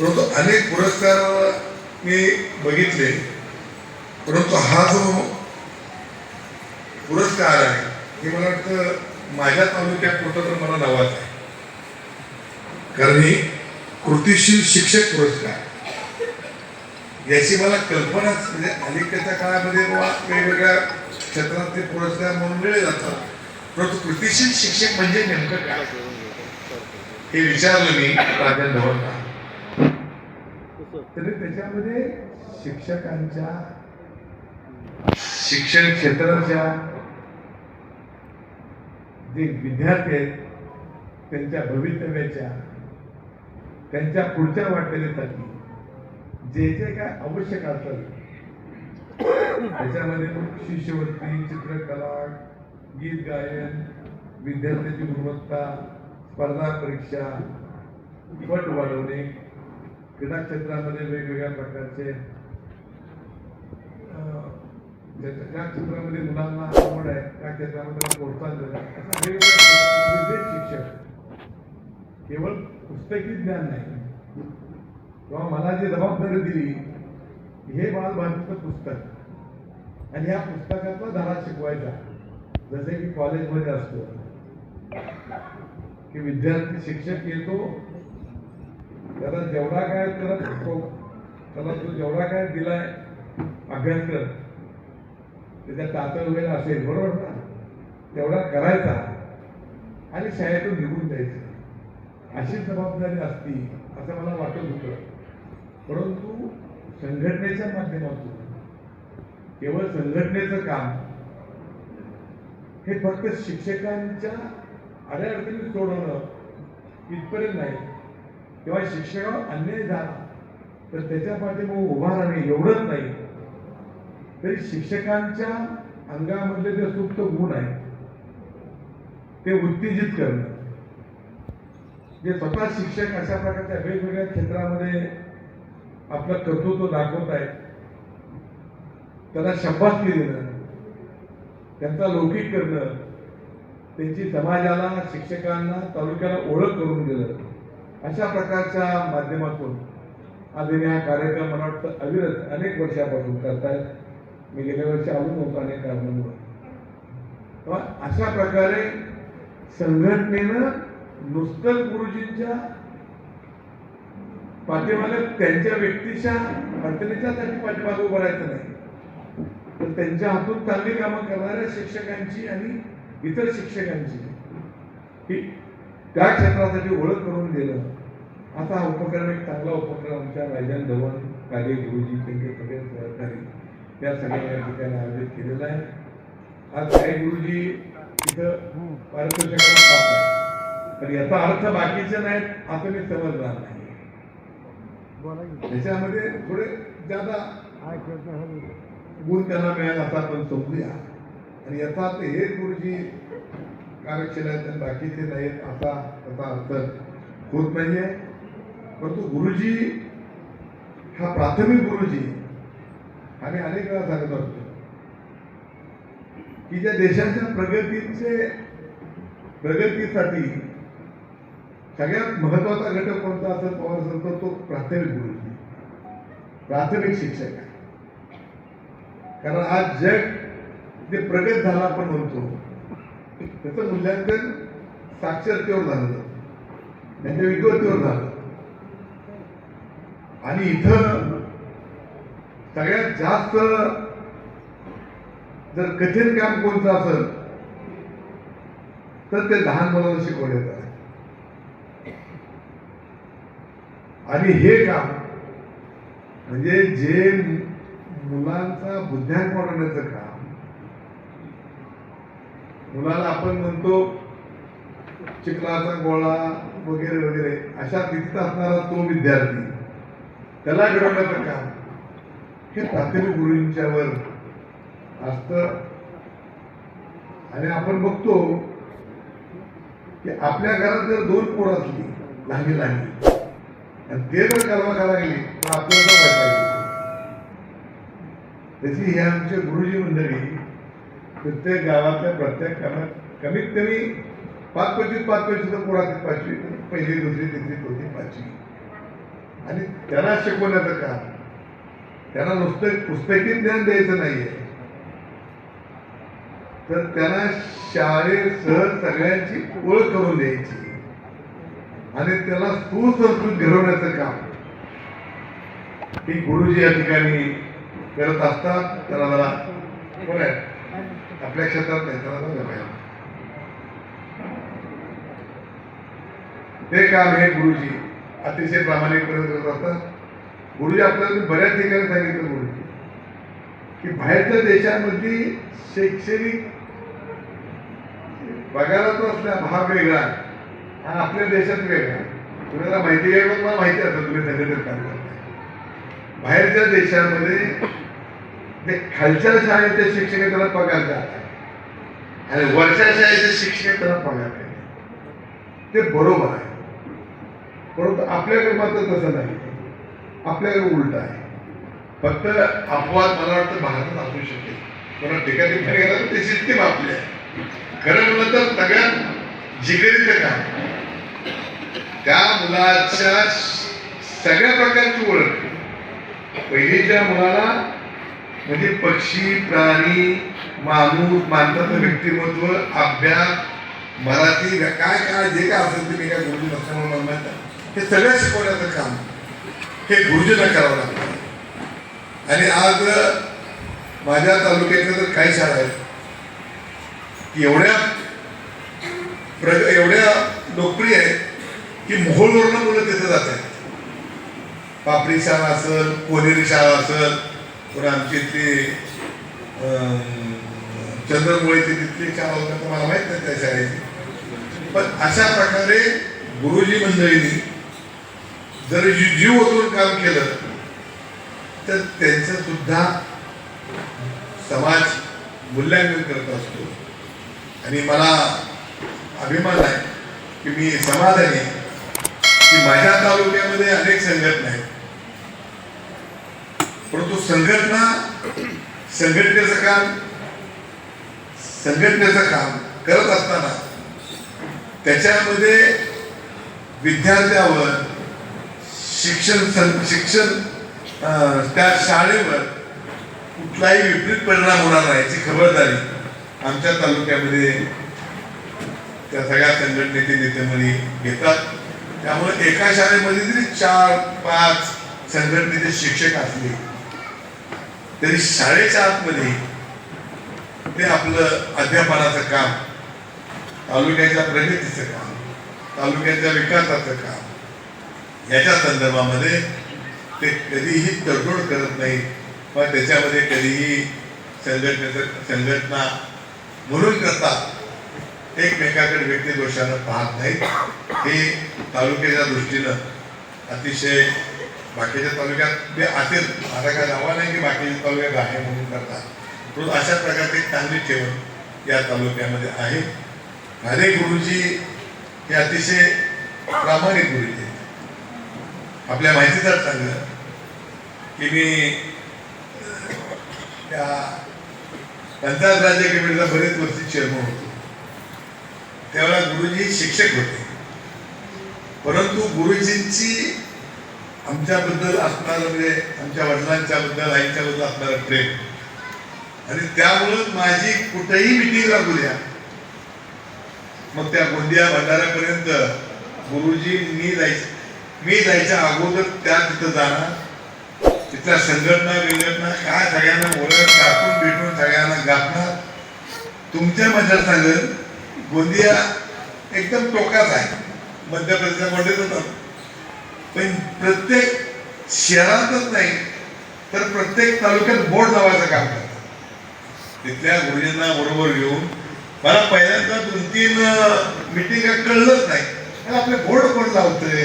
परंतु अनेक पुरस्कार मी बघितले. परंतु हा जो पुरस्कार आहे हे मला वाटतं माझ्या तालुक्यात कुठं तर मला नावाच आहे. कारण ही कृतिशील शिक्षक पुरस्कार. याची मला कल्पनाच म्हणजे अलीकडच्या काळामध्ये वेगवेगळ्या क्षेत्रातले पुरस्कार म्हणून मिळले जातात. परंतु कृतिशील शिक्षक म्हणजे नेमकं काय? हे विचारलं मी राजन धवनला तरी त्याच्यामध्ये शिक्षकांच्या शिक्षण क्षेत्राच्या जे विद्यार्थी आहेत त्यांच्या भवितव्याच्या त्यांच्या पुढच्या वाटचालीसाठी जे जे काय आवश्यक असतात त्याच्यामध्ये शिष्यवृत्ती चित्रकला गीत गायन विद्यार्थ्याची गुणवत्ता स्पर्धा परीक्षा पट वाढवणे क्रीडा क्षेत्रामध्ये वेगवेगळ्या प्रकारचे ज्या क्षेत्रामध्ये मुलांना आवड आहे त्या क्षेत्रामध्ये प्रोत्साहन देणं. शिक्षक केवळ पुस्तकी ज्ञान नाही किंवा मला जी जबाबदारी दिली हे बालभारतीचं पुस्तक. आणि या पुस्तकाचा धडा शिकवायचा. जसे की कॉलेजमध्ये असतो की विद्यार्थी शिक्षक येतो त्याला जेवढा काय त्याला तो त्याला तो जेवढा काय दिलाय अभ्यास कर. त्याच्या तातड वेळ असेल बरोबर ना? तेवढा करायचा. आणि शाळेतून निघून जायचं. अशी जबाबदारी असती असं मला वाटत होतं. परंतु संघटनेच्या माध्यमातून केवळ संघटनेचं काम हे फक्त शिक्षकांच्या अडचणी सोडवणं इथपर्यंत नाही. किंवा शिक्षकावर अन्याय झाला. तर त्याच्या पाठीमागे उभा राहणे एवढंच नाही. तरी शिक्षकांच्या अंगामधले जे सुप्त गुण आहेत ते उत्तेजित करणं. जे स्वतः शिक्षक अशा प्रकारच्या वेगवेगळ्या क्षेत्रामध्ये आपलं कर्तृत्व दाखवत आहेत त्यांना शब्बासकी देणं त्यांचा लौकिक करणं त्यांची समाजाला शिक्षकांना तालुक्याला ओळख करून दिलं अशा प्रकारच्या माध्यमातून आलेल्या हा कार्यक्रम मला वाटतं अविरत अनेक वर्षापासून करतायत. मी गेल्या वर्षी आलो नव्हतो अनेक कारणांमुळे. अशा प्रकारे संघटनेनं नुसतं गुरुजींच्या पाठीमागे त्यांच्या व्यक्तीच्या अडचणीच्यासाठी पाठीमागे उभं राहायचं नाही. तर त्यांच्या हातून चांगली कामं करणाऱ्या शिक्षकांची आणि इतर शिक्षकांची ही त्या क्षेत्रासाठी ओळख करून दिलं असा हा उपक्रम एक चांगला उपक्रम आमच्या राजन धवन काले गुरुजी त्यांचे सगळे सहकारी त्या सगळ्या या ठिकाणी आयोजित केलेला आहे. आज काही गुरुजी तिथं पारितोषिकाला पण याचा अर्थ बाकीचे नाहीत असं मी समजणार नाही. त्याच्यामध्ये थोडे ज्यादा गुण त्यांना मिळाला असा आपण समजूया. आणि याचा अर्थ हे गुरुजी कार्यक्षम आहेत आणि बाकीचे नाहीत असा त्याचा अर्थ होत नाहीये. परंतु गुरुजी हा प्राथमिक गुरुजी आम्ही अनेक वेळा सांगत असतो की ज्या देशाच्या प्रगतीचे प्रगतीसाठी सगळ्यात महत्त्वाचा घटक कोणता असेल पवार असेल तर तो प्राथमिक गुरुजी. प्राथमिक शिक्षक. आहे कारण आज जग जे प्रगत झाला आपण म्हणतो त्याचं मूल्यांकन साक्षरतेवर झालं. त्यांच्या विद्वत्तेवर झालं. आणि इथं सगळ्यात जास्त जर कठीण काम कोणतं असेल तर ते लहान मुलांना शिकवण्यात आहे आणि हे काम म्हणजे जे मुलांचा बुद्ध्यांक वाढवण्याचं काम मुलाला आपण म्हणतो चिखलाचा गोळा वगैरे वगैरे अशा स्थितीत असणारा तो विद्यार्थी त्याला घडवण्याचं काम हे प्राथमिक गुरुंच्यावर असतं. आणि आपण बघतो की आपल्या घरात जर दोन पोर असली लहानी लहानी आणि ते जर कर्म करायला लागली तर आपल्याला वाटायला त्याची हे आमचे गुरुजी मंडळी प्रत्येक गावातल्या प्रत्येक कामात कमीत कमी पाच पंचवीस पाच पंचवीस तर पोरातील पाचवी? पहिली दुसरी तिसरी चौथी पाचवी. आणि त्यांना शिकवण्याचं काम. त्यांना नुसतं पुस्तकी ज्ञान द्यायचं नाहीये. तर त्यांना शाळेसह सगळ्यांची ओळख करून द्यायची. आणि त्याला सुसंस्कृत घडवण्याचं काम. हे गुरुजी या ठिकाणी करत असतात त्याला जरा कोण आपल्या क्षेत्रात नाही त्याला ते काम हे गुरुजी अतिशय प्रामाणिकपणे करत असतात. गुरुजी आपल्याला बऱ्याच ठिकाणी सांगितलं गुरुजी की बाहेरच्या देशामध्ये शैक्षणिक बघायला तो असला भाग वेगळा हा आपल्या देशात वेगळा तुम्हाला माहिती आहे मला माहिती असतं तुम्ही संघटन काम करता बाहेरच्या देशामध्ये ते खालच्या शाळेचे शिक्षक त्याला पगार द्या आणि वरच्या शाळेचे शिक्षक त्याला पगार द्या ते बरोबर आहे. परंतु आपल्याकडे मात्र तसं नाही. आपल्याकडे उलट आहे. फक्त अपवाद मला वाटतं भारतात असू शकेल. पण ठिकाणी ठिकाणी गेला तर ते सिस्टीम आपली आहे. खरं म्हणलं तर सगळ्यात जिगरीचं काम त्या मुलाच्या सगळ्या प्रकारची ओळख. पहिलीच्या मुलाला म्हणजे पक्षी प्राणी माणूस माणसाचं व्यक्तिमत्व अभ्यास मराठी काय काय जे काय असेल ते मी काय गुरुजी नसल्यामुळे मला हे सगळं शिकवण्याचं काम. हे गुरुजीला करावं लागतं. आणि आज माझ्या तालुक्यातल्या तर काही शाळा आहेत. की एवढ्या प्र एवढ्या लोकप्रिय आहेत की मोहोळवरनं मुलं तिथं जात आहेत पापडी शाळा असेल कोनेरी शाळा असेल पुन्हा आमची इथली अं, चंद्रमुळेची तिथली शाळा तर मला माहीत नाही त्या शाळेची. पण अशा प्रकारे गुरुजी मंडळींनी जर जी- जीव ओतून काम केलं तर त्यांचं सुद्धा समाज मूल्यांकन करत असतो. आणि मला अभिमान आहे की मी समाधानी आहे की माझ्या तालुक्यामध्ये अनेक संघटना आहेत. परंतु संघटना संघटनेचं काम संघटनेचं काम करत असताना त्याच्यामध्ये विद्यार्थ्यावर शिक्षण सं- शिक्षण त्या शाळेवर कुठलाही विपरीत परिणाम होणार नाही याची खबरदारी आमच्या तालुक्यामध्ये त्या सगळ्या संघटनेचे नेते मुली घेतात. त्यामुळे एका शाळेमध्ये जरी चार पाच संघटनेचे शिक्षक असले तरी शाळेच्या आतमध्ये ते आपलं अध्यापनाचं काम तालुक्याच्या प्रगतीचं काम तालुक्याच्या विकासाचं काम याच्या संदर्भामध्ये ते कधीही तडजोड करत नाही पण त्याच्यामध्ये कधीही संघटनेचं संघटना म्हणून करतात एकमेकाकडे व्यक्ती दोषानं पाहत नाहीत. हे तालुक्याच्या दृष्टीनं अतिशय बाकीच्या तालुक्यात ते असेल. आता काय दावा नाही की बाकीच्या तालुक्यात आहे म्हणून करतात. रोज अशा प्रकारचे चांगली ठेवण या तालुक्यामध्ये आहे. खारे गुरुजी हे अतिशय प्रामाणिक गुरुजी आहेत. आपल्या माहितीचं सांगलं की मी त्या पंचायत राज्य कमिटीचा बरेच वर्षी चेअरमन होतो. त्यावेळेला गुरुजी शिक्षक होते. परंतु गुरुजींची आमच्याबद्दल असणारं म्हणजे आमच्या वडिलांच्या बद्दल आईच्या बद्दल असणारं प्रेम. आणि त्यामुळं माझी कुठेही मिटिंग लागू द्या. मग त्या गोंदिया भंडाऱ्यापर्यंत गुरुजी मी जायचं मी जायच्या अगोदर त्या तिथं जाणार. तिथल्या संघटना विघटना काय सगळ्यांना ओळख टाकून भेटून सगळ्यांना गाठणार. तुमच्या मतदारसंघ गोंदिया एकदम टोकाच आहे. मध्य प्रदेशात कोणतेच होतं पण प्रत्येक शहरातच नाही तर प्रत्येक तालुक्यात बोर्ड लावायचं काम करतात. तिथल्या गुरुजींना बरोबर घेऊन मला पहिल्यांदा दोन तीन मिटिंग कळलंच नाही. आपले बोर्ड कोण लावतंय?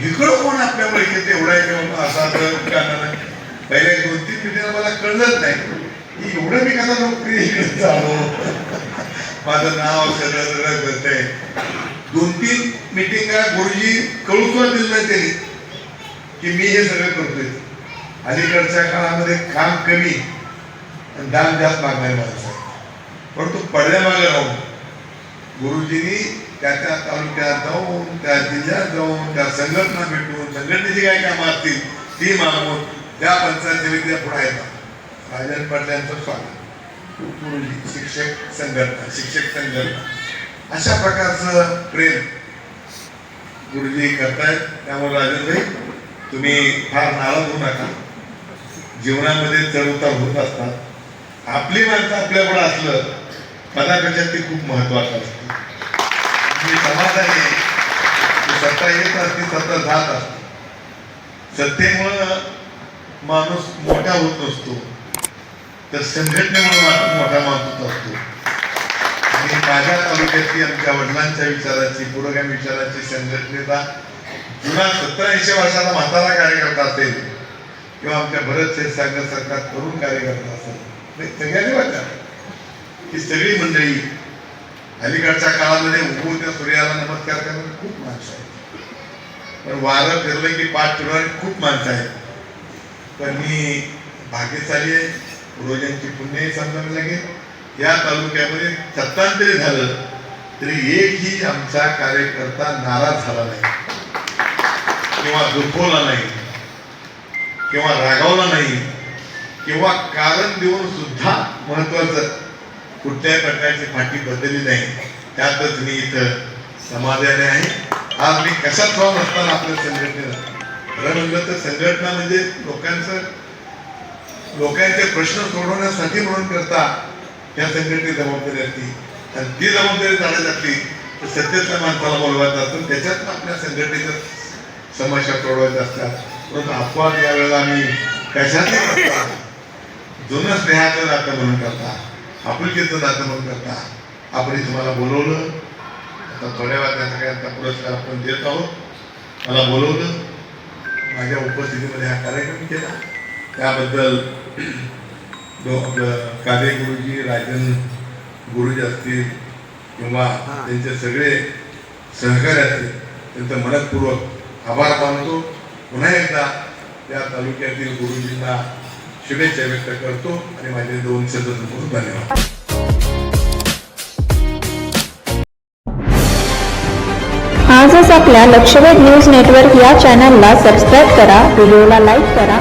इकडं कोण आपल्या ओळखीत एवढा असा असं पहिल्या दोन तीन मिटिंग मला कळलंच नाही. की एवढं मी कसा नोकरी इकडे झालो माझं नाव सगळं सगळं करते दोन तीन मिटिंगा गुरुजी कळू सुद्धा दिलं नाही त्यांनी की मी हे सगळं करतोय. अलीकडच्या काळामध्ये काम कमी आणि दाम जास्त मागणारे माणसं. आहेत परंतु पडद्यामागे राहून गुरुजींनी त्या त्या तालुक्यात जाऊन त्या जिल्ह्यात जाऊन त्या संघटना भेटून संघटनेची काय कामं असतील ती मागून त्या पंचायत समितीच्या पुढे येतात राजन पाटलांचं स्वागत. गुरुजी शिक्षक संघटना शिक्षक संघटना. अशा प्रकारचं प्रेम गुरुजी करतायत. त्यामुळे राजनभाई तुम्ही फार नाराज होऊ नका. जीवनामध्ये चढ उतार होत असतात. आपली माणसं आपल्याकडे असलं पदापेक्षा ते खूप महत्वाचं असतं. मी समाधानी आहे सत्ता येत असते सत्ता जात असते. सत्तेमुळं माणूस मोठा होत नसतो. तर संघटनेमुळे माणूस मोठा माणूस असतो. आणि माझ्या तालुक्यातली आमच्या वडिलांच्या विचाराची पुरोगामी विचाराची संघटनेचा जुना सत्तर ऐंशी वर्षाचा म्हातारा कार्यकर्ता असेल किंवा आमच्या भरत सागर सरकार तरुण कार्यकर्ता असेल. सगळ्यांनी वाटतं ही सगळी मंडळी अलीकडच्या काळामध्ये उगवून त्या सूर्याला नमस्कार करणारी खूप माणसं आहेत. पण वारं फिरलं की पाठ फिरणारी खूप माणसं आहेत. पण मी भाग्यशाली आहे. पूर्वजांची पुण्यही समजावी लागेल. या तालुक्यामध्ये सत्तांतरी झालं तरी एकही आमचा कार्यकर्ता नाराज झाला नाही. किंवा दुखवला नाही. किंवा रागावला नाही. किंवा कारण देऊन सुद्धा महत्वाचं कुठल्याही प्रकारची फाटी बदलली नाही. त्यातच मी इथं समाधानी आहे. आज मी कशात भाव असताना आपल्या संघटनेला? खरं म्हणलं तर संघटना म्हणजे लोकांचं लोकांचे प्रश्न सोडवण्यासाठी म्हणून करता या संघटनेची जबाबदारी असती. आणि ती जबाबदारी चालत असली तर सत्तेतल्या माणसाला बोलवायचं असतं. त्याच्यातनं आपल्या संघटनेच्या समस्या सोडवायच्या असतात. परंतु अपवाद यावेळेला आम्ही कशाचे जुनं स्नेहाचं नातं म्हणून करता आपुलकीचं नातं म्हणून करता आपण तुम्हाला बोलवलं. आता थोड्या वेळात त्या सगळ्यांचा पुरस्कार आपण देत आहोत. मला बोलवलं. माझ्या उपस्थितीमध्ये हा कार्यक्रम केला. त्याबद्दल कादे गुरुजी राजन गुरुजी असतील किंवा त्यांचे सगळे सहकारी असतील त्यांचं मनपूर्वक आभार मानतो. पुन्हा एकदा त्या तालुक्यातील गुरुजींना शुभेच्छा व्यक्त करतो आणि माझे दोन शब्द धन्यवाद. आजच आपल्या लक्षवेध न्यूज नेटवर्क या चॅनलला सबस्क्राईब करा व्हिडिओला लाईक करा.